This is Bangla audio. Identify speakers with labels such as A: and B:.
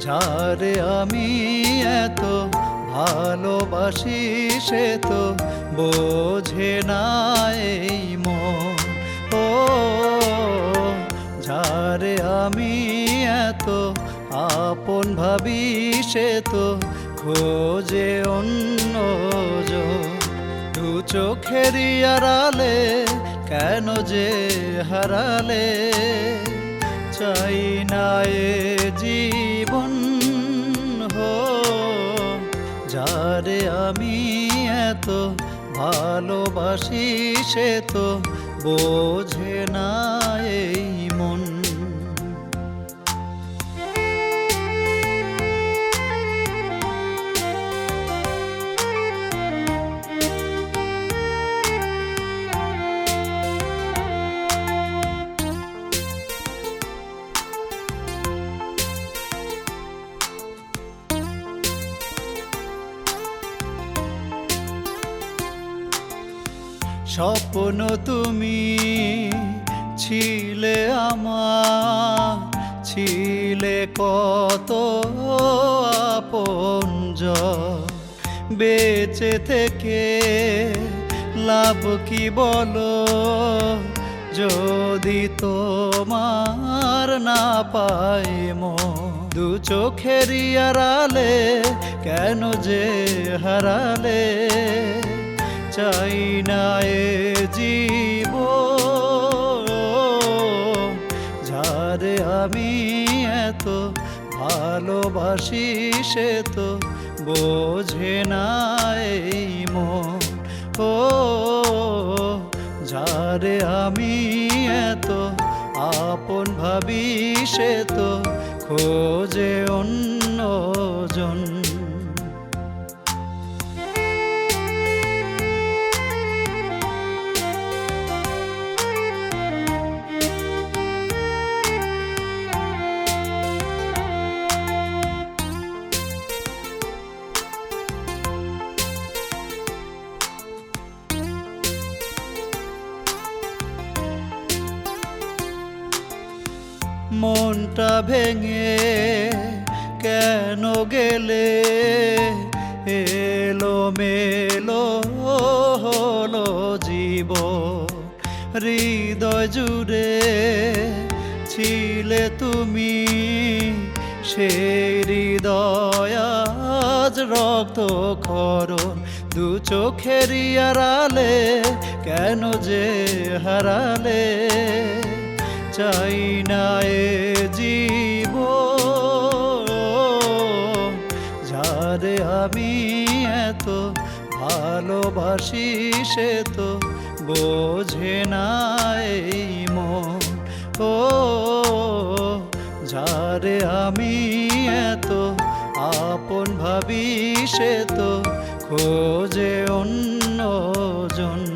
A: যারে আমি এত ভালোবাসি, সে তো বোঝে না এই মন। ও, যারে আমি এত আপন ভাবি, সে তো খোঁজে অন্য দু চোখেরই আড়ালে কেন যে হারালে? চাই না এ জীবন যারে আমি এত ভালোবাসি সে তো বোঝে না এই স্বপ্ন তুমি ছিলে আমার, ছিলে কত আপনজ বেঁচে থেকে লাভ কি বলো? যদি তোমার না পাই মো দু চোখেরই আড়ালে কেন যে হারালে? চাই না এ জীব যারে আমি এত ভালোবাসি, সে তো বোঝে না এই মন। ও, যারে আমি এত আপন ভাবি, সে তো খোঁজে অন্য মনটা ভেঙে কেন গেলে? এলো মেলো হলো জীব হৃদয় জুড়ে ছিলে তুমি। সে হৃদয় রক্ত খরণ দু চোখেরই আড়ালে কেন যে হারালে? চাই না এ জীব যারে আমি এত ভালোবাসি, সে তো বোঝে না এই মন। ও, যারে আমি এত আপন ভাবি, সে তো খোঁজে অন্য জন।